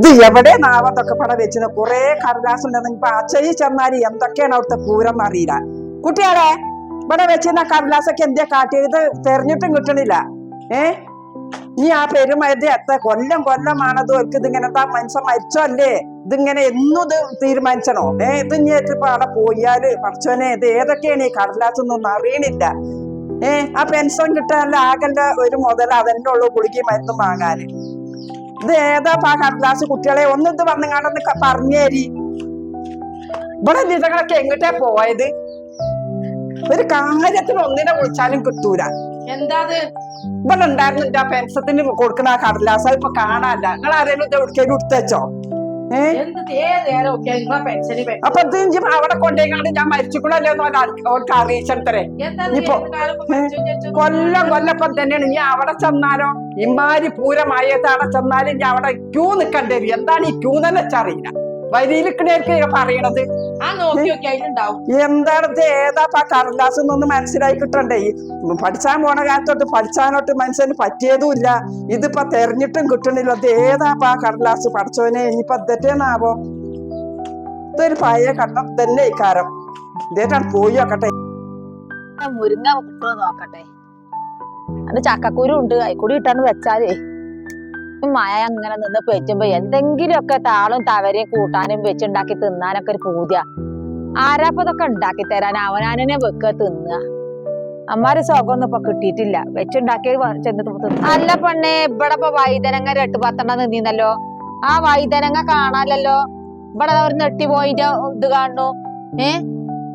ഇത് എവിടെ നാവത്തൊക്കെ പട വെച്ചത്? കൊറേ കടലാസ് ഉണ്ടെന്ന് ഇപ്പൊ അച്ചയി ചെന്നാൽ എന്തൊക്കെയാണ് അവിടുത്തെ പൂരം അറിയില്ല. കുട്ടികളെ ഇവിടെ വെച്ചിരുന്ന കടലാസൊക്കെ എന്തേ കാട്ടിയത്? തെരഞ്ഞിട്ടും കിട്ടണില്ല. ഏ? നീ ആ പെരുമയത് എത്ര കൊല്ലം കൊല്ലമാണത് അവർക്ക് ഇതിങ്ങനെ മനുഷ്യ മനുഷ്യൻ മരിച്ചല്ലേ ഇതിങ്ങനെ എന്നും ഇത് തീരുമാനിച്ചണോ? ഏ ഇത് ഇനി ഇപ്പൊ അവിടെ പോയാൽ? പറച്ചോനെ ഇത് ഏതൊക്കെയാണ് ഈ കടലാസ് ഒന്നും അറിയണില്ല. ഏ ആ പെൻഷൻ കിട്ടാനുള്ള ആകല്ല ഒരു മുതൽ അതെന്നെ ഉള്ളു ഗുളികയും മരുന്നും വാങ്ങാന്. ഇത് ഏതാ ക്ലാസ് കടലാസ് കുട്ടികളെ? ഒന്ന് ഇത് വന്നങ്ങാണ്ടൊന്ന് പറഞ്ഞേരി. ഇവിടെ നിതകളൊക്കെ എങ്ങോട്ടാ പോയത്? ഒരു കാര്യത്തിന് ഒന്നിനെ വിളിച്ചാലും കിട്ടൂല. എന്താ ഇവിടെ ഉണ്ടായിരുന്നില്ല പെൻസത്തിന് കൊടുക്കുന്ന ആ കടലാസ് ഇപ്പൊ കാണാല്ല നിങ്ങൾ ആരെങ്കിലും ഇത് എടുത്തുവെച്ചോ അപ്പൊ ഇത് അവിടെ കൊണ്ടേക്കാണ്ട് ഞാൻ മരിച്ചുകൂടല്ലോ എന്ന് അവർക്ക് അറിയിച്ചത്രേ ഇപ്പൊ? കൊല്ലം കൊല്ലപ്പം തന്നെയാണ്. ഇനി അവിടെ ചെന്നാലോ? ഇമാരി പൂരമായത് അവിടെ ചെന്നാലും ഇനി അവിടെ ക്യൂ നിക്കണ്ടേ? എന്താണ് ഈ ക്യൂ തന്നെ വെച്ചറിയില്ല വരിയിലിക്കണേർക്ക് പറയണത്. ആ നോക്കി നോക്കി അതിലുണ്ടാവും. എന്താണ് ഇത്? ഏതാ ആ കടലാസ് എന്നൊന്ന് മനസ്സിലായി കിട്ടണ്ടേ? പഠിച്ചാൻ പോണ കാലത്തോട്ട് പഠിച്ചാനോട്ട് മനുഷ്യന് പറ്റിയതുമില്ല. ഇതിപ്പോ തെരഞ്ഞിട്ടും കിട്ടണില്ല. അത് ഏതാ ആ കടലാസ് പഠിച്ചോനെ ഇനിയിപ്പൊ തെറ്റേന്നാവോ ഇതൊരു പഴയ കണ്ണം തന്നെ ഇക്കാരം ഇതേറ്റാണ് പോയി നോക്കട്ടെ. ആ മുരിങ്ങ നോക്കട്ടെ. അത് ചക്കക്കുരു ഉണ്ട്. അയിക്കൂടി ഇട്ടാണ് വെച്ചാലേ. മായ അങ്ങനെ നിന്ന് പെറ്റുമ്പോ എന്തെങ്കിലുമൊക്കെ താളും തവരയും കൂട്ടാനും വെച്ചുണ്ടാക്കി തിന്നാനൊക്കെ ഒരു പൂജ ആരാപ്പതൊക്കെ ഉണ്ടാക്കി തരാൻ അവനാനെ വെക്ക തിന്നുക. അമ്മാര് സുഖമൊന്നും ഇപ്പൊ കിട്ടിയിട്ടില്ല. വെച്ചുണ്ടാക്കി ചെന്ന് അല്ല പെണ്ണേ ഇവിടെ ഇപ്പൊ വൈതനങ്ങ രട്ട് പത്തണ്ട നിന്നീന്നല്ലോ. ആ വൈതനങ്ങ കാണാലല്ലോ ഇവിടെ അവർ നെട്ടി പോയിട്ട് ഇത് കാണുന്നു. ഏ?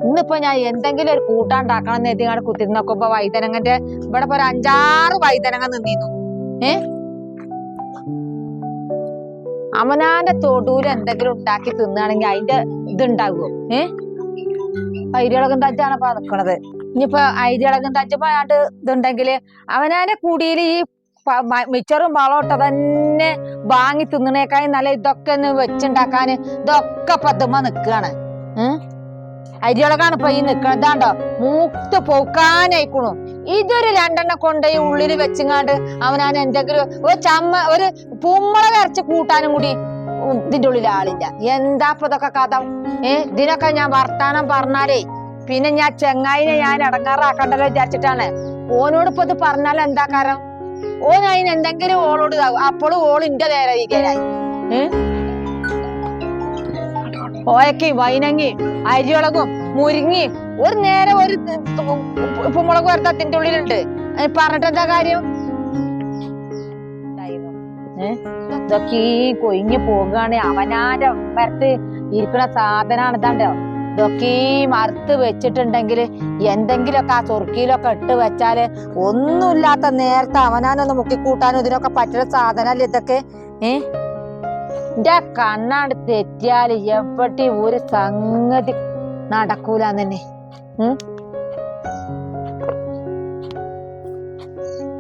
ഇന്നിപ്പോ ഞാൻ എന്തെങ്കിലും ഒരു കൂട്ടാൻ ഉണ്ടാക്കണം എന്ന് എഴുതി കുത്തി നോക്കുമ്പോ വൈതനങ്ങന്റെ ഇവിടെ ഇപ്പൊ ഒരു അഞ്ചാറ് വൈതനങ്ങ നിന്നിന്നു. ഏ? അവനാന്റെ തൊടൂര് എന്തെങ്കിലും ഉണ്ടാക്കി തിന്നുകയാണെങ്കിൽ അതിന്റെ ഇതുണ്ടാകുമോ ഏ? ഐരിയളകം തച്ചാണ് ഇപ്പൊ നിക്കണത്. ഇനിയിപ്പൊ ഐരിയളകം തച്ചപ്പോ അയാണ്ട് അവനാന്റെ കുടിയിൽ ഈ മിച്ചറും പാളോട്ട തന്നെ വാങ്ങി തിന്നണേക്കായി നല്ല ഇതൊക്കെ ഒന്ന് വെച്ചുണ്ടാക്കാന് ഇതൊക്കെ പത്തുമ്പോ നിക്കാണ്. ഏഹ് അരിയളകാണ് ഇപ്പൊ ഈ നിക്കണതാണ്ടോ മൂത്ത് പോക്കാനായിക്കുണു. ഇതൊരു രണ്ടെണ്ണം കൊണ്ടേ ഉള്ളിൽ വെച്ചിങ്ങാണ്ട് അവനാൻ എന്തെങ്കിലും ഒരു ചമ്മ ഒരു പൂമ്മള വരച്ച് കൂട്ടാനും കൂടി ഇതിന്റെ ഉള്ളിൽ ആളില്ല. എന്താ ഇപ്പൊ ഇതൊക്കെ കഥ? ഏ ഇതിനൊക്കെ ഞാൻ വർത്താനം പറഞ്ഞാലേ പിന്നെ ഞാൻ ചെങ്ങായിനെ ഞാൻ ഇടങ്ങാറാക്കണ്ടല്ലോ വിചാരിച്ചിട്ടാണ്. ഓനോട് ഇപ്പൊ ഇത് പറഞ്ഞാൽ എന്താ കാരണം? ഓൻ അതിന് എന്തെങ്കിലും ഓളോട് ഇതാവും. അപ്പോഴും ഓൾ ഇന്റെ നേരെ ഇരിക്കാനായി ഏഹ് ഓയക്കി വൈനങ്ങി അരിയളകും മുരിങ്ങി ഒരു നേരെ ഒരു ഉപ്പുമുളക് വറുത്തത്തിന്റെ ഉള്ളിലുണ്ട്. അത് പറഞ്ഞിട്ട് എന്താ കാര്യം? ഇതൊക്കെ ഈ കൊയിഞ്ഞു പോകുകയാണ് അവനാന്റെ മരത്ത് ഇരിക്കണ സാധനമാണ് ഇതാണ്ടോ? ഇതൊക്കെ ഈ മറുത്ത് വെച്ചിട്ടുണ്ടെങ്കിൽ എന്തെങ്കിലുമൊക്കെ ആ ചൊറുക്കിയിലൊക്കെ ഇട്ട് വെച്ചാൽ ഒന്നുമില്ലാത്ത നേരത്തെ അവനാനൊന്ന് മുക്കിക്കൂട്ടാനും ഇതിനൊക്കെ പറ്റുന്ന സാധനമല്ലേ ഇതൊക്കെ? ഏ? എന്റെ കണ്ണാണ്ട് തെറ്റിയാൽ എപ്പട്ടി ഒരു സംഗതി നടക്കൂല തന്നെ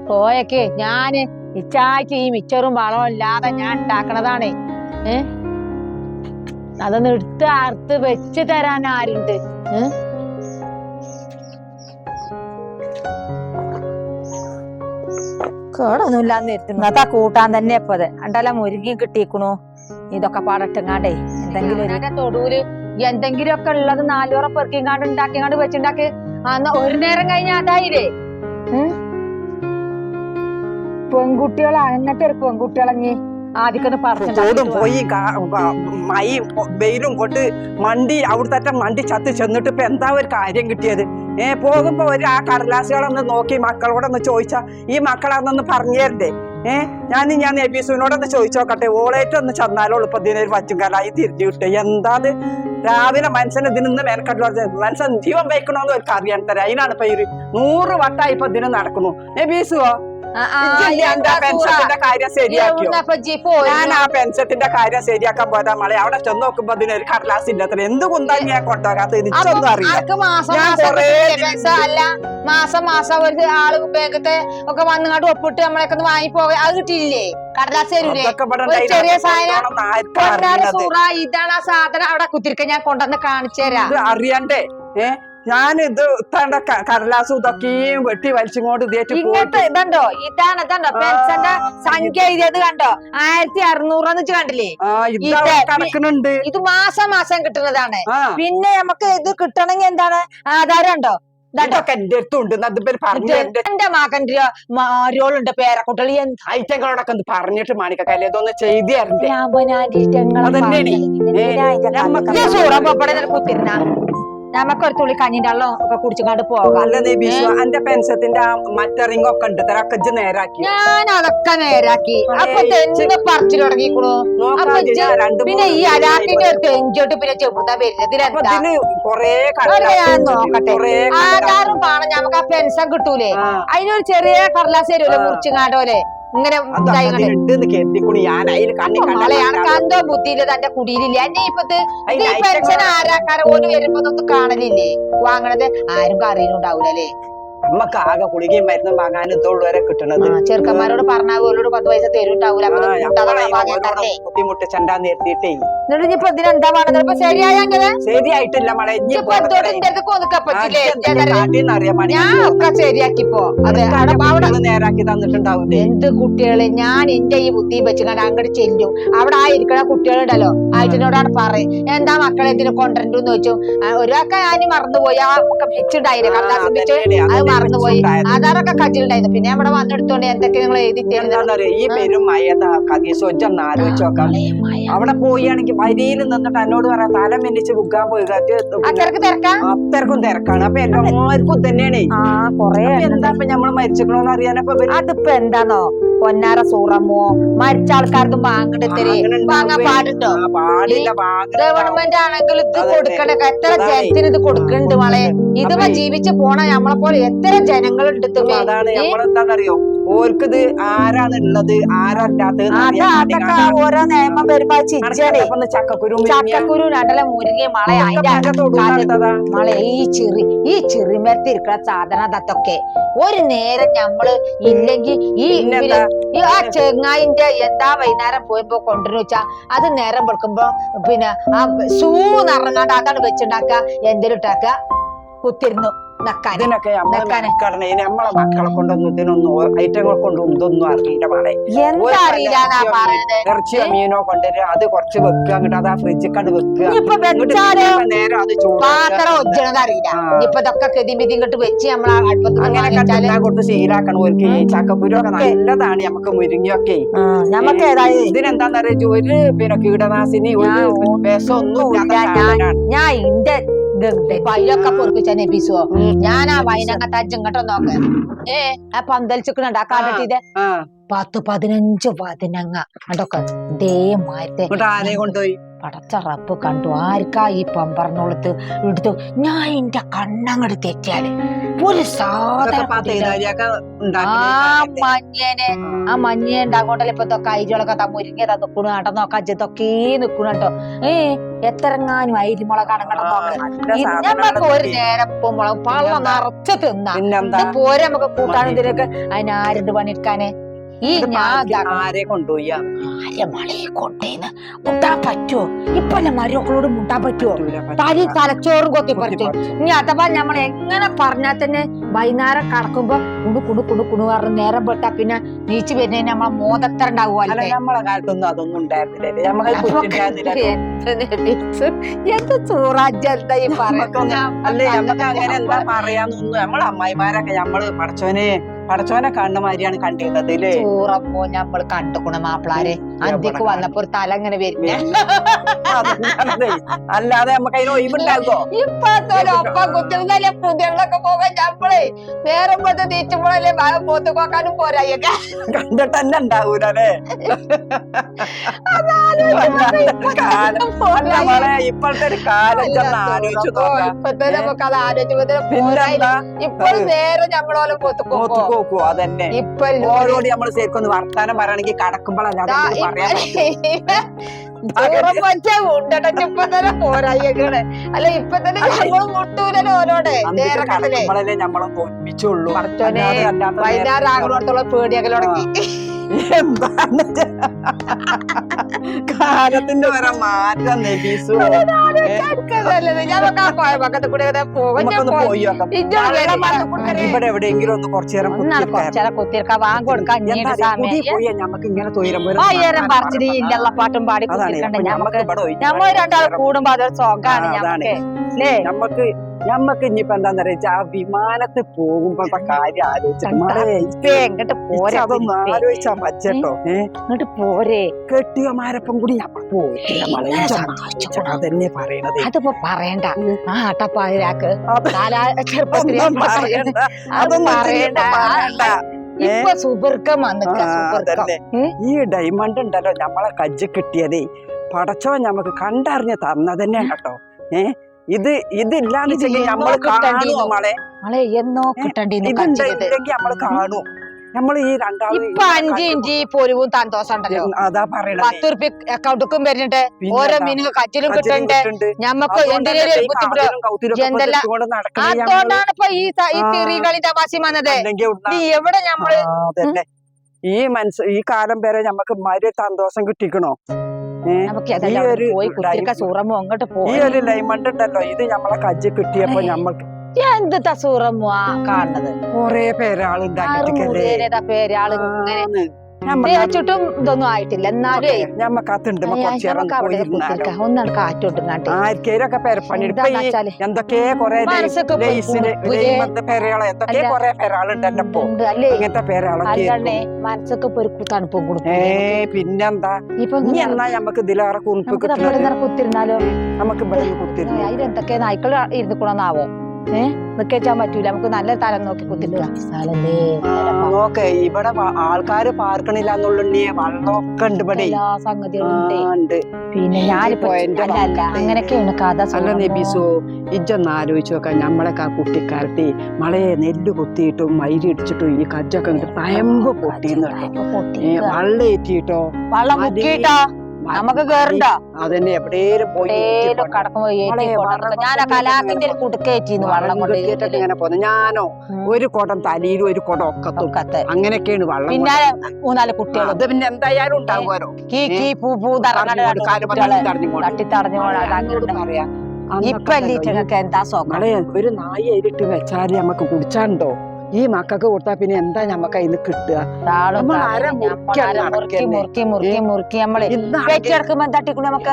പോയൊക്കെ ഞാൻ ഇച്ചായ്ക്ക് ഈ മിച്ചറും വളവും ഇല്ലാതെ ഞാൻ ഉണ്ടാക്കണതാണേ ഏ? അതൊന്ന് എടുത്ത് അറുത്ത് വെച്ച് തരാൻ ആരുണ്ട്? ഏ? കേടൊന്നുമില്ലാന്ന് കൂട്ടാൻ തന്നെ ഇപ്പത്. അണ്ടല്ല മുരുങ്ങി കിട്ടിയിക്കണു. ഇതൊക്കെ പാടട്ടെങ്ങാണ്ടേ. എന്തെങ്കിലും തൊടൂൽ എന്തെങ്കിലും ഒക്കെ ഉള്ളത് നാലുറ പെറുക്കിങ്ങാണ്ട് ഉണ്ടാക്കിങ്ങാണ്ട് വെച്ചുണ്ടാക്കി. അന്ന് ഒരു നേരം കഴിഞ്ഞ അതായില്ലേ? പെൺകുട്ടികളെ അങ്ങനത്തെ ഒരു പെൺകുട്ടികളങ്ങി ആദ്യക്കൊന്ന് പറഞ്ഞു പോയി മൈ വെയിലും കൊണ്ട് മണ്ടി അവിടുത്തെ മണ്ടി ചത്ത് ചെന്നിട്ട് ഇപ്പൊ എന്താ ഒരു കാര്യം കിട്ടിയത്? ഏ പോകുമ്പോ ഒരു ആ കടലാസുകളൊന്ന് നോക്കി മക്കളോടൊന്ന് ചോദിച്ചാ ഈ മക്കളാന്നൊന്ന് പറഞ്ഞു തരണ്ടേ ഏ ഞാൻ ഞാൻ എബിസുവിനോടൊന്ന് ചോദിച്ചു നോക്കട്ടെ ഓളേറ്റ് ഒന്ന് ചെന്നാലോളൂ ഇപ്പൊ ഇതിനൊരു പച്ചുകാലായി തിരിച്ചു കിട്ടുക എന്താ അത് രാവിലെ മനുഷ്യൻ ഇതിനൊന്ന് മേൽക്കട്ടുള്ള മനുഷ്യൻ ജീവൻ വയ്ക്കണോന്ന് ഒരു അറിയാൻ തരാം. അതിനാണ് ഇപ്പൊ ഒരു നൂറ് വട്ടായി ഇപ്പൊ ഇതിന് നടക്കുന്നു. എബീസുവോ ഞാൻ ആ പെൻഷത്തിന്റെ കാര്യം ശരിയാക്കാൻ പോയതാ മളെ. അവിടെ ചെന്ന് നോക്കുമ്പോ അതിനൊരു കടലാസ് ഇല്ല അത്ര. എന്ത് കുന്താൻ ഞാൻ കൊണ്ടുപോകാത്ത എനിക്കൊന്നും അറിയില്ല. മാസം മാസം ഒരു ആൾ ബാഗത്തെ ഒക്കെ വന്നുകൊണ്ട് ഒപ്പിട്ട് നമ്മളൊക്കെ ഒന്ന് വാങ്ങി പോകെ അത് കിട്ടിയില്ലേ? കടലാസ് ചെറിയ സാധനം. ഇതാണ് ആ സാധനം. അവിടെ കുത്തിരിക്ക ഞാൻ കൊണ്ടുവന്ന് കാണിച്ചു തരാം അറിയണ്ടേ? ഏ? ഞാൻ ഇത് ഇത്താണ്ട കടലാസും ഇതൊക്കെയും വെട്ടി വലിച്ചുകൊണ്ട് ഇങ്ങോട്ട് ഇതുണ്ടോ? ഇതാണ് ഇതുണ്ടോ? പെൻഷന്റെ സംഖ്യ എഴുതിയത് കണ്ടോ? ആയിരത്തി അറുന്നൂറെന്ന് വെച്ച് കണ്ടില്ലേ? കിടക്കുന്നുണ്ട്. ഇത് മാസം മാസം കിട്ടുന്നതാണ്. പിന്നെ നമുക്ക് ഇത് കിട്ടണമെങ്കിൽ എന്താണ്? ആധാരം ഉണ്ടോ? എന്റെ മകന്റെ മാരോളുണ്ട് പേരക്കുട്ടികൾ. എന്ത് ഐറ്റങ്ങളോടൊക്കെ ഒന്ന് പറഞ്ഞിട്ട് മാണിക്കല്ലേ ഇതൊന്ന് ചെയ്തേ സൂറ പൊപ്പടെ കുത്തിരുന്ന. നമുക്കൊരു തുള്ളി കഞ്ഞിന്റെ വെള്ളം ഒക്കെ കുടിച്ചുകൊണ്ട് പോകാം. അല്ല നീ എന്റെ പെൻസത്തിന്റെ ആ ഒക്കെ ഉണ്ട്. തരക്കെ നേരാക്കി. ഞാൻ അതൊക്കെ നേരാക്കി അപ്പൊ തെന്ന് പറിച്ചു തുടങ്ങിക്കണു പിന്നെ ഈ അലാക്കിന്റെ ഒരു തെഞ്ചോട്ട് പിന്നെ ചെറുതാ. കൊറേ ആധാറും പാണം നമുക്ക് ആ പെൻഷൻ കിട്ടൂലേ? അതിനൊരു ചെറിയ കടലാസ് തരുമല്ലോ. മുറിച്ചുങ്ങാണ്ടോലെ? ഇങ്ങനെ കണ്ണി ബുദ്ധിയില്ല തന്റെ കുടിയിലില്ല? എന്നെ ഇപ്പത്ത്? ഈ പെൻഷൻ ആരാക്കാര ഓന് വരുമ്പോ ഒന്നും കാണലില്ലേ? വാങ്ങണത് ആരും അറിയുന്നുണ്ടാവൂലല്ലേ നമ്മക്ക് ആകെ കുളികയും മരുന്നും വാങ്ങാൻ ഇതുള്ളൂ വരെ കിട്ടണത്. ചെറുക്കന്മാരോട് പറഞ്ഞാൽ ഓരോട് പത്ത് പൈസ? എത്തിയിട്ടേ എന്നിട്ട് ഇനിയിപ്പോ ഇതിനെന്താ വേണ്ടത്? ശരിയായിട്ടില്ല ശരിയാക്കിപ്പോ. നേരാക്കി എന്ത് കുട്ടികൾ? ഞാൻ എന്റെ ഈ ബുദ്ധി വെച്ച് കണ്ട് അങ്ങോട്ട് ചെല്ലും. അവിടെ ആ ഇരിക്കണ കുട്ടികളുണ്ടല്ലോ. ആയിട്ടിനോടാണ് പറയും. എന്താ മക്കളെ ഇതിന് കൊണ്ടുവരണ്ടെന്ന് ചോദിച്ചു. ആ, ഒരാൾക്ക് ഞാൻ മറന്നുപോയി. ആ പിച്ചുണ്ടായില്ലേ പിച്ച് അത് മറന്നുപോയി. ആധാറൊക്കെ കജിലുണ്ടായിരുന്നു പിന്നെ നമ്മടെ വന്നെടുത്തോണ്ട് എന്തൊക്കെ നിങ്ങൾ എഴുതി ഈ പെരും മയത. കതീസൊജ്ജൊന്ന് ആലോചിച്ച് നോക്കാം. അവിടെ പോയാണെങ്കിൽ വരിയിൽ നിന്നിട്ട് എന്നോട് പറയാം തല മിന്നിച്ച് ബുക്കാൻ പോയി. അത്രക്കും തിരക്കാണ്. അപ്പൊ എല്ലാവർക്കും തന്നെയാണ് എന്താ ഇപ്പൊ നമ്മൾ മരിച്ചിക്കണോന്ന് അറിയാനപ്പോ അതിപ്പോ എന്താന്നോ? പൊന്നാര സൂറമോ? മരിച്ച ആൾക്കാർക്ക് വാങ്ങണ്ടെത്തര്. വാങ്ങാൻ പാടുണ്ടോ? ഗവൺമെന്റ് ആണെങ്കിൽ ഇത്. കൊടുക്കണ എത്ര ജനത്തിന് ഇത് കൊടുക്കണ്ട് മോളെ? ഇതുമ ജീവിച്ചു പോണ നമ്മളെ പോലെ എത്ര ജനങ്ങളുണ്ട്. അതാണ് ഏ? ഓർക്കിത് ആരാണ് ഉള്ളത് ആരല്ലാത്തത് ഓരോ നിയമം വരുമ്പോ ചക്കക്കുരു ചക്കക്കുരു രണ്ടല മുരിങ്ങി മള മള ഈ ചെറി ഈ ചെറിമരത്തിൽ ഇരിക്കുന്ന സാധനം അതൊക്കെ. ഒരു നേരം ഞമ്മൾ ഇല്ലെങ്കിൽ ഈ ആ ചെങ്ങായിന്റെ എന്താ വൈകുന്നേരം പോയപ്പോ കൊണ്ടുവരുന്ന വെച്ചാ അത് നേരം വെളുക്കുമ്പോ പിന്നെ ആ സൂ നിറങ്ങാണ്ട് അതാണ് വെച്ചുണ്ടാക്കുക എന്തേലും ഇട്ടാക്കുക കുത്തിരുന്നു. ഇതിനൊക്കെ നമ്മളെ മക്കളെ കൊണ്ടൊന്നും ഇതിനൊന്നും ഐറ്റങ്ങൾ കൊണ്ടും ഇതൊന്നും അറിയില്ല മോളെ. ഇറച്ചിയോ മീനോ കൊണ്ടുവരിക അത് കുറച്ച് വെക്കുക അങ്ങോട്ട് അത് ആ ഫ്രിഡ്ജിൽ കണ്ട് വെക്കുക. നേരം അത് പാത്രം അറിയില്ല. ഇതൊക്കെ ഇങ്ങോട്ട് വെച്ച് നമ്മൾ അങ്ങനെ കൊടുത്ത് ശീലാക്കണം. നല്ലതാണ് നമുക്ക് മുരിങ്ങയൊക്കെ. നമുക്ക് ഇതിനെന്താന്ന് അറിയാ ഒരു പിന്നെ കീടനാശിനി ഒരു ഞാൻ സാധനാണ്. പയ്യൊക്കെ പൊറപ്പിച്ച നബിസുവോ ഞാൻ ആ വൈനങ്ങത്തെ അജ്ജങ്ങട്ടോ നോക്ക. ഏ ആ പന്തലിച്ചിക്കണണ്ട കാട്ടിട്ട് ആ. പത്ത് പതിനഞ്ച് പതിനങ്ങ അതൊക്കെ ദേ മാറ്റത്തെ പടച്ച കൊണ്ടുപോയി? പടച്ചറപ്പ് കണ്ടു. ആർക്കാ ഈ പമ്പറന്നോളത്ത് എടുത്തു ഞാൻ എന്റെ കണ്ണങ്ങട് തെറ്റിയാൽ? ഒരു സാധനം ആ മഞ്ഞേനെ. ആ. മഞ്ഞ ഉണ്ടാക്കോണ്ടല്ലോ ഇപ്പൊ ഇതൊക്കെ അരികളൊക്കെ മുരിങ്ങ നിക്കണു. നട നോക്കാ ഇതൊക്കെ നിക്കണു കേട്ടോ ഏ എത്രങ്ങാനും അരിമുളക് നമ്മക്ക് ഒരു നേരം മുളക് പള്ള നിറച്ച് തിന്നാ. പോരെ നമുക്ക് കൂട്ടാനും ഇതിനൊക്കെ അതിന് പണിയെടുക്കാനേ പണിയെടുക്കാന്? ഈ ഞാൻ ആരെ കൊണ്ടുപോയി? മളയെ കൊണ്ടേന്ന് മുട്ടാൻ പറ്റുമോ ഇപ്പല്ല മരുമക്കളോട് മുട്ടാൻ പറ്റുമോ തലി തലച്ചോറും കൊത്തി പറിച്ചു. ഇനി അഥവാ നമ്മൾ എങ്ങനെ പറഞ്ഞാൽ തന്നെ വൈകുന്നേരം കടക്കുമ്പോ കുണു കുണു കുണു കുണു പറഞ്ഞ് നേരം പെട്ടാ പിന്നെ നീച്ച് വരുന്നതിന് നമ്മളെ അല്ല ഉണ്ടാവുമല്ലേ? നമ്മളെ കാലത്തൊന്നും അതൊന്നും ഉണ്ടായിരുന്നില്ല. എന്ത് ഈ അല്ലേ പറയാന്നൊന്നും നമ്മളെ അമ്മായിമാരൊക്കെ നമ്മൾ പടച്ചോനെ പടച്ചോനെ കണ്ട മാതിരിയാണ് കണ്ടിരുന്നത് ഇല്ലേ ചോറപ്പോ നമ്മൾ കണ്ടുക്കുണ മാപ്പിളാരെ. അന്തിക്ക് വന്നപ്പോ ഒരു തല ഇങ്ങനെ വരുന്നേ അല്ലാതെ നമുക്ക് അതിന് ഒഴിവുണ്ടാകുമോ ഇപ്പഴത്തെ ഒപ്പം കുത്തുന്നല്ലേ പുതിയകളൊക്കെ പോകാൻ നമ്മളെ നേരം പോലത്തെ തീറ്റുമ്പോഴല്ലേ പോത്ത് പോക്കാനും പോരായൊക്കെ കണ്ടിട്ട് തന്നെ ഉണ്ടാവൂലേ ഇപ്പോഴത്തെ ഒരു കാലം ആലോചിച്ചു നോക്കാം. ഇപ്പത്തെ നമുക്ക് അത് ആലോചിച്ചപ്പോ പിന്നെന്താ? ഇപ്പൊ നേരെ നമ്മളോലെ പോത്ത് നോക്കി അതന്നെ. ഇപ്പൊ ഓരോട് നമ്മൾ ശരിക്കും വർത്താനം പറയണെങ്കിൽ കടക്കുമ്പോഴല്ലാതെ പറയാൻ ഇപ്പൊ തന്നെ അല്ല ഇപ്പൊ ഞങ്ങളും മുട്ടൂലല്ലോ ഓരോടെ. വൈകുന്നേരം തുടങ്ങി എന്താണ് കാലത്തിന്റെ വരെ മാറ്റം. ഇവിടെ എവിടെയെങ്കിലും ഒന്ന് കുറച്ചു നേരം കുത്തിയിരിക്കാം. കുറച്ചേരം കുത്തിരിക്ക വാങ്ങ് കൊടുക്കാൻ എന്താ കുടി സമയം പോയാ ഞമ്മക്ക് ഇങ്ങനെ തുയരം പറിച്ചിട്ട് പാട്ടും പാടി ഞമ്മ രണ്ടാൾ. കൂടുമ്പോ അതൊരു. ഞമ്മക്ക്. ഞമ്മക്ക് ഞമ്മക്ക് ഇനിയിപ്പോ എന്താന്ന് അറിയിച്ച ആ വിമാനത്തിൽ പോകുമ്പോഴത്തെ കാര്യം ആലോചിച്ചിട്ട് പോരെ അതൊന്നും പോരെ. കെട്ടിയമാരപ്പം കൂടി അതന്നെ പറയണത്. അതിപ്പോ പറയണ്ട. ആ അട്ടപ്പാതിരാക്ക് കാലാ പറയണ്ട? ഇപ്പൊ സുബർക്കം. ഉം. ഈ ഡയമണ്ട് ഉണ്ടല്ലോ നമ്മളെ കജ്ജ് കിട്ടിയതേ. പടച്ചോ നമുക്ക് കണ്ടറിഞ്ഞ് തന്നതന്നെ കേട്ടോ. ഏ? ഇത് ഇതില്ലാന്ന് ഇത് വെച്ചെങ്കിൽ നമ്മൾ. കാണും നമ്മളെ. നമ്മളെ എന്നോ കിട്ടണ്ടി ഇതുണ്ടെങ്കിൽ നമ്മൾ കാണും. നമ്മൾ ഈ രണ്ടാമത് ഇപ്പൊ അഞ്ച് ഇഞ്ചി പൊരിവും തന്തോസം ഉണ്ടല്ലോ അതാ പറയണത്. പത്ത് ഉറുപ്പ്യ അക്കൗണ്ടുക്കും വരുന്നുണ്ട്. പിന്നെ ഓരോ അതാ. മീനും കച്ചിലും കജ്ജിലും കിട്ടുന്നുണ്ട്. കിട്ടുന്നുണ്ട്. ഞമ്മക്ക് അതുകൊണ്ടല്ലേ എന്തിനേലും ഈ ബുദ്ധിമുട്ട്? എന്തെല്ലാം-. അതുകൊണ്ടാണ് ഇപ്പൊ ഈ വന്നത്. എവിടെ ഞമ്മൾ? ഈ മനസ്സ് ഈ കാലം വരെ ഞമ്മക്ക് മരി സന്തോഷം കിട്ടിക്കണോ? നമുക്ക് ഈ ഒരു ലൈമണ്ട് ഉണ്ടല്ലോ. ഇത് നമ്മളെ കജ്ജ് കിട്ടിയപ്പോ ഞമ്മക്ക് എന്ത് സൂറമ്മോ ആ കാണുന്നത്? കൊറേ പേരാളുണ്ടാക്കിട്ടില്ലേ ആറുമൂലേതാ പേരാൾ ഇങ്ങനെ. തേച്ചിട്ടും ഇതൊന്നും ആയിട്ടില്ല. എന്നാലും ഞമ്മക്ക് അതുണ്ട് കുറച്ചു നേരം നമുക്ക് അവിടെ പോയിരുന്നാലോ കുത്തിരിക്ക ഒന്നാണ് കാറ്റോട്ടുങ്ങാട്ടെ ആർക്കേലൊക്കെ പെരപ്പണി എന്തൊക്കെ കൊറേ എന്തൊക്കെ. കൊറേ പേരാളുണ്ടല്ലോ പേരാളൊക്കെ അല്ലണ്ണേ മനസ്സൊക്കെ ഇപ്പൊ തണുപ്പും കൊടുക്കും. പിന്നെന്താ? ഇപ്പൊ എന്നാ ഞമ്മക്ക് ഇതിലേറെ കുറിപ്പ് നമുക്ക് കുത്തിരുന്നാലോ? നമുക്ക് ഇവിടെ കുത്തിരുന്നു അതിലെന്തൊക്കെ നായ്ക്കൾ ഇരുന്നിക്കണോന്നാവോ പറ്റൂല. നമുക്ക് നല്ല തലം നോക്കി നോക്കെ ഇവിടെ ആൾക്കാര് പാർക്കണില്ല എന്നുള്ളിയെ വെള്ളമൊക്കെ ഉണ്ട് ഇവിടെ. എല്ലാ പിന്നെ ഞാനിപ്പോ പോയിന്റ് അല്ല. അങ്ങനെയൊക്കെയാണ് കഥ അല്ല. നബീസോ ഇജ്ജൊന്ന് ആലോചിച്ച് നോക്കാം. നമ്മളൊക്കെ ആ കുട്ടിക്കാലത്ത് മഴയെ നെല്ല് കുത്തിയിട്ടും മയിരി ഇടിച്ചിട്ടും ഈ കജ്ജൊക്കെ പയമ്പ് പൊട്ടിന്ന് കേട്ടോ ഇപ്പൊ ഏ, പൊട്ടിക്കുക. വള്ളം ഏറ്റിട്ടോ വള്ളം മുക്കിയിട്ടോ? നമുക്ക് കേറണ്ടോ. അതന്നെ എവിടെയും പോയി കടക്കുമ്പോ ഞാൻ ആ കലാക്കിന്റെ കുടുക്കേറ്റിന്ന് വെള്ളം കൊണ്ട് ഇങ്ങനെ പോന്നെ ഞാനോ ഒരു കുടം തലയിലും ഒരു കുടം ഒക്കത്തും ഒക്കത്തെ അങ്ങനെയൊക്കെയാണ് വെള്ളം പിന്നെ മൂന്നാൽ കുട്ടികൾ അത് പിന്നെ എന്തായാലും ഉണ്ടാകുമോ കീ കീ പൂ പൂ തട്ടി തടഞ്ഞു പറയാ? ഇപ്പൊ എന്താ സോക്കണം ഒരു നായി ഇരിട്ട് വെച്ചാൽ നമുക്ക് കുടിച്ചാണ്ടോ ഈ മക്കൾക്ക് കൊടുത്താ പിന്നെ എന്താ ഞമ്മക്ക് അതിന് കിട്ടുക?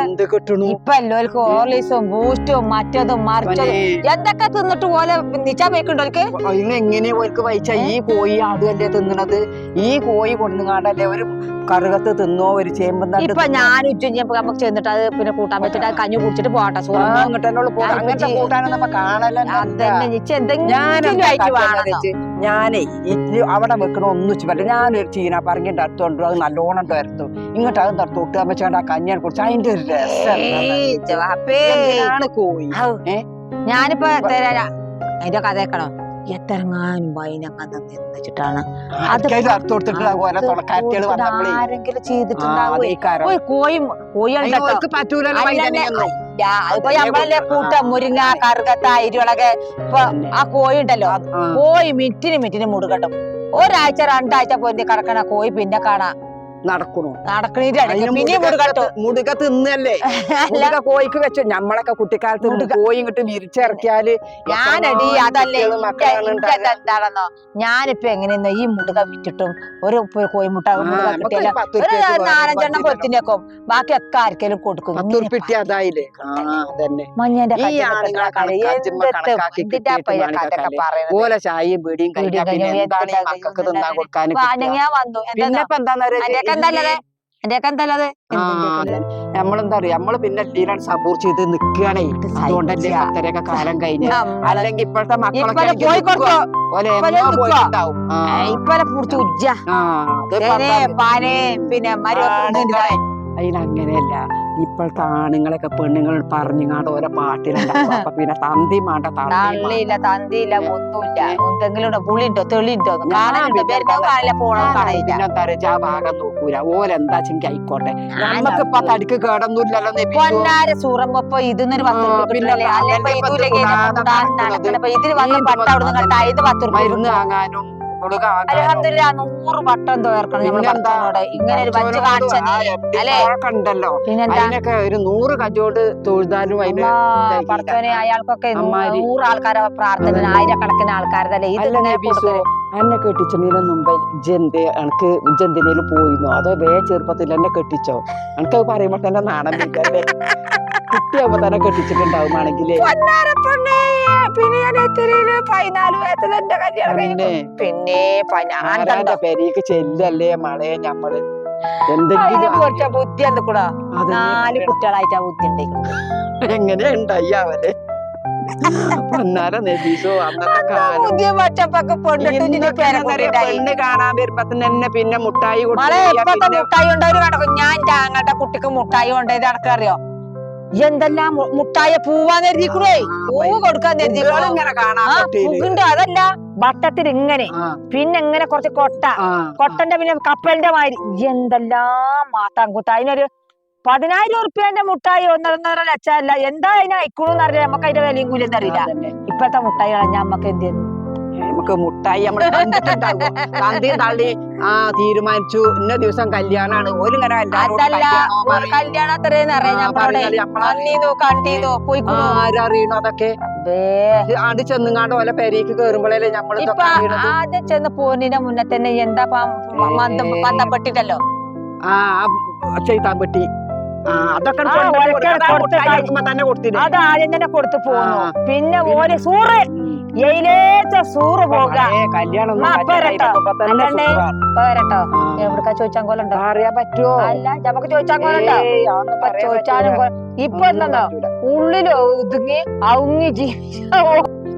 എന്ത് കിട്ടണു? ഇപ്പൊ എല്ലാവർക്കും ഓർലീസും ബൂസ്റ്റും മറ്റതും മറിച്ചതും എന്തൊക്കെ തിന്നിട്ട് പോലെ നിച്ചാൻ വെക്കുണ്ടോ അവർക്ക്? അതിന് എങ്ങനെ ഓർക്ക് വഹിച്ച ഈ കോഴി ആടുകല്ലേ തിന്നണത്? ഈ കോഴി കൊണ്ടുങ്ങാണ്ടല്ലേ ഒരു കറുകത്ത് തിന്നോ ഒരു ചേമ്പും ഇപ്പൊ ഞാൻ ഉച്ചഞ്ഞപ്പോ നമുക്ക് ചെന്നിട്ട് അത് പിന്നെ കൂട്ടാൻ അത് കഞ്ഞി കുടിച്ചിട്ട് പോകട്ടെ സൂറ അങ്ങനത്തെ കൂട്ടാനൊന്നും കാണല്ലോ ഞാൻ ഞാനേ ഇനി അവിടെ വെക്കണ ഒന്നും പറ്റില്ല. ഞാനൊരു ചീന പറഞ്ഞിട്ട് അടുത്തോണ്ട്. അത് നല്ലോണം വരത്തു ഇങ്ങോട്ട് അത് ഒട്ടുക വെച്ചാണ്ട് ആ കഞ്ഞിയെ കുറിച്ച് അതിന്റെ ഒരു രസം കോഴി? ഞാനിപ്പോ അതിന്റെ കഥ എത്രങ്ങാനും വൈനങ്ങ അടുത്ത് ആരെങ്കിലും ചെയ്തിട്ടുണ്ടാവും. കോഴി കോഴി അതിന് അതിപ്പോ നമ്മളല്ലേ കൂട്ട മുരിങ്ങ കറുകത്ത അരികളൊക്കെ ഇപ്പൊ. ആ കോഴി ഉണ്ടല്ലോ. കോഴി മിറ്റിന് മിറ്റിന് മുടുകട്ടും ഒരാഴ്ച രണ്ടാഴ്ച പോയി കിടക്കണ കോഴി പിന്നെ കാണാം നടക്കണു. മുടുക തിന്നല്ലേ മുടുക കോഴിക്ക് വെച്ചു. നമ്മളൊക്കെ കുട്ടിക്കാലത്ത്. കോഴി ഇങ്ങോട്ട് വിരിച്ചിറക്കിയാൽ ഞാനടി അതല്ലേ. എന്താണെന്നോ ഞാനിപ്പോ എങ്ങനെയെന്നോ ഈ മുടുക വിറ്റിട്ടും ഒരു കോയിമുട്ട കിട്ടിയല്ലോ. ഒരു നാലഞ്ചെണ്ണം. കൊത്തിനേക്കും ബാക്കിയൊക്കെ ആർക്കെങ്കിലും കൊടുക്കും. അതായില്ലേ മഞ്ഞന്റെ ഓല ചായയും ബീഡിയും പിന്നെ എന്താണ് മക്കൾക്ക് തിന്നാൻ കൊടുക്കാൻ പിന്നെ എന്താ എന്തല്ലത് എന്റെയൊക്കെ എന്തല്ലത് നമ്മളെന്താ പറയാ നമ്മൾ പിന്നെ ഇതിലാണ് സബൂർ ചെയ്ത് നിക്കുകയാണേ അതുകൊണ്ടല്ലേ. അത്രയൊക്കെ കാലം കഴിഞ്ഞ. അല്ലെങ്കിൽ ഇപ്പോഴത്തെ മക്കളൊക്കെ ഇപ്പലെ പുടിച്ച് ഉജ്ജ. പാനെ പിന്നെ അതിനങ്ങനെയല്ല ഇപ്പോഴത്തെ ആണുങ്ങളൊക്കെ പെണ്ണുങ്ങൾ പറഞ്ഞുങ്ങാണ്ട് ഓരോ പാട്ടിലുണ്ടാവും അപ്പൊ പിന്നെ തന്തി മാണ്ട തള്ളി തള്ളിയില്ല തന്തിയില്ല ഒന്നുമില്ല. എന്തെങ്കിലും കാണില്ല പോണോ കാണയില്ല പിന്നെന്താ പറയാ ആ ഭാഗം നോക്കൂല. ഓലെന്താ ചെങ്കി ആയിക്കോട്ടെ. നമുക്ക് ഇപ്പൊ. തടിക്ക് കേടൊന്നുമില്ലല്ലോ. പൊന്നാര സൂറമ്പോ ഇതിന്നൊരു പത്ത് ഇതിന് വന്ന് പട്ട അവിടുന്ന് ദിവസം കണ്ട ഇത് പത്ത് മരുന്ന് വാങ്ങാനും? അലഹമില്ല നൂറ് വട്ടം തോർക്കണം. നമ്മൾ പിന്നെന്താ? ഭർത്താവിനോട് ഇങ്ങനെ ഒരു വഞ്ച് പടച്ചോനോട് കാണിച്ചത് അല്ലേ? കണ്ടല്ലോ അതിനൊക്കെ ഒരു നൂറ് കജോട് തൊഴുതാലും പടച്ചോനെ അയാൾക്കൊക്കെ. നൂറ് ആൾക്കാരെ പ്രാർത്ഥന ആയിരക്കണക്കിന് ആൾക്കാരതല്ലേ ഇത് എന്നെ കെട്ടിച്ചതിന് മുമ്പ് ജന്തി എനിക്ക് ജന്തിനേലും പോയിരുന്നു. അതോ വേ ചെറുപ്പത്തിൽ എന്നെ കെട്ടിച്ചോ? എനിക്ക് അത് പറയുമ്പോൾ തന്നെ നാണം വീട്ടല്ലേ കുട്ടിയാകുമ്പോ തന്നെ കെട്ടിച്ചിട്ടുണ്ടാവുകയാണെങ്കിൽ പിന്നെ പെരീക്ക് ചെല്ലല്ലേ മളെ ഞമ്മൾ? എന്തെങ്കിലും ബുദ്ധി എന്തൊക്കെടാ അതന്നെ നാല് കുട്ടികളായിട്ടാ ബുദ്ധി ഉണ്ടായിക്കണം എങ്ങനെയാ ഉണ്ടായി അവർ ബുദ്ധി പച്ചപ്പൊക്കെ പെണ്ണ് കാണാൻ വരുമ്പോ തന്നെ പിന്നെ മുട്ടായി മുട്ടായി കൊണ്ടവര് നടക്കും ഞാൻ എന്റെ ആങ്ങളുടെ കുട്ടിക്ക് മുട്ടായി കൊണ്ടത് അടക്കറിയോ എന്തെല്ലാം മുട്ടായ പൂവാൻ എഴുതിക്കൂടേ? പൂവ് കൊടുക്കാൻ എഴുതിക്കണോ ഇങ്ങനെ കാണാൻ ആ പറ്റൂലേ? അതല്ല വട്ടത്തിൽ ഇങ്ങനെ. പിന്നെ ഇങ്ങനെ കുറച്ച് കൊട്ട. കൊട്ടന്റെ പിന്നെ കപ്പലിന്റെ മാതിരി. എന്തെല്ലാം മാത്താങ്കുത്ത അതിനൊരു പതിനായിരം ഉറുപ്പ്യന്റെ മുട്ടായി ഒന്നൊന്നര ലക്ഷമല്ല. എന്താ അതിന് അയക്കണമെന്ന് അറിയില്ല. നമുക്ക് അതിന്റെ വിലയും കൂലി അറിയില്ല. ഇപ്പഴത്തെ മുട്ടായി കളഞ്ഞ നമ്മക്ക് എന്ത്? നമുക്ക് മുട്ടായി നമ്മൾ തന്തി തള്ളി ആ തീരുമാനിച്ചു. ഇന്ന ദിവസം കല്യാണാണ്. ഓലും നമ്മളെ- ആരറിയണു അതൊക്കെ. ആണ്ട് ചെന്നുങ്ങാണ്ട് ഓല പെരേക്ക് കേറുമ്പോഴല്ലേ നമ്മൾ ഇപ്പൊ ആദ്യം ചെന്ന് പോന്നിന്റെ മുന്നേ തന്നെ എന്താ പാ ഏ. ആ ചെയ്താൻ പറ്റി ആ അതൊക്കെ കൊടുത്ത് മുട്ടായി കഴി- കൊടുക്കുമ്പോ തന്നെ കൊടുത്തില്ലേ അത് ആദ്യം തന്നെ കൊടുത്തു പോന്നു. പിന്നെ ഓര് സൂറ്. എയിലേച്ച സൂറ് പോക. കല്യാണം പോരട്ടോ എവിടക്കാ ചോദിച്ചാൻ കോലുണ്ടോ അറിയാൻ പറ്റുമോ അല്ല നമുക്ക് ചോദിച്ചാൽ കൊല്ലണ്ടോ ചോദിച്ചാലും ഇപ്പൊ എന്താ. ഉള്ളിൽ ഒതുങ്ങി ഔങ്ങി ജീവിച്ചോ?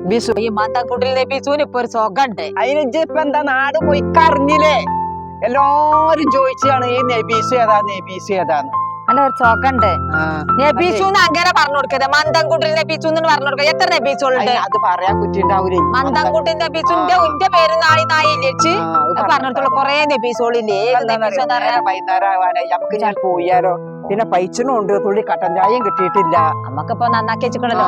ബിസു ഈ മാത്താൻകുട്ടിയിലെ ബിസുവിന് ഇപ്പൊ ഒരു സുഖണ്ട്. അതിന് ഇപ്പൊ എന്താ നാട് പോയി കറിഞ്ഞില്ലേ എല്ലാരും ചോദിച്ചാണ് ഈ നെബീസ് ഏതാ? നെബീസ് ഏതാന്ന്? അല്ല ഒരു ചോക്കണ്ട്. നബീസൂന്ന് അങ്ങനെ പറഞ്ഞു കൊടുക്കരുത്. മന്ദൻകുട്ടിൽ നബീസൂന്ന് പറഞ്ഞു കൊടുക്കുക എത്ര നബീസുകളുണ്ട് ഉണ്ട് അത് പറയാൻ കുറ്റിണ്ടാവൂലേ മന്ദൻകുട്ടി നബീസുന്റെ. ഉന്റെ പേര് നാളി നായി ലച്ച് ആ, അത് പറഞ്ഞിടത്തോളം കൊറേ നബീസുകളില്ലേ ഏത് എന്താ നബീസ് എന്താ വൈകുന്നേരം ആവാനായി നമുക്ക് ഞാൻ പോയാലോ? പിന്നെ പൈച്ചനും ഉണ്ട് തുള്ളി കട്ടൻ ചായയും കിട്ടിയിട്ടില്ല. നമുക്കിപ്പോ നന്നാക്കി വെച്ചിക്കണല്ലോ.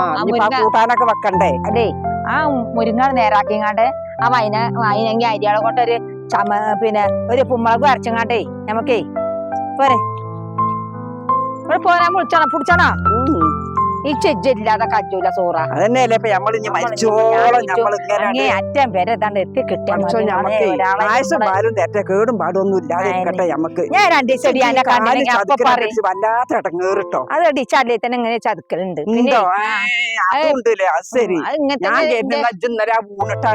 കൂട്ടാനൊക്കെ വെക്കണ്ടേ? അതെ. ആ മുരിങ്ങ നേരാക്കിങ്ങാണ്ട് ആ വൈന വൈനെങ്കി അരിയാളെ കൊണ്ടൊരു ചമ പിന്നെ ഒരു പുമ്മളക് അരച്ചങ്ങാട്ടേ നമുക്കേ പോരെ. ഇവിടെ പോരാൻ വിളിച്ചാണോ? പിടിച്ചാണോ. ഈ ചെജ്ജില്ലാതെ കജൂല സൂറ. അതന്നെയല്ലേ ഇപ്പൊ മരിച്ചോളം ഇനി നമ്മൾ ഇങ്ങനെ അങ്ങേ അറ്റം പേരെ ഏതാണ്ട് എത്തി കിട്ടിയ കേടും പാടൊന്നും ഇല്ലാതെ ഇരിക്കട്ടെ ഞാൻ രണ്ടു വല്ലാത്ത ഇടങ്ങേറിട്ടോ അത് അടിച്ചല്ലേ തന്നെ ഇങ്ങനെ ചതുക്കലുണ്ട്. ഞാൻ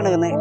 തന്നെ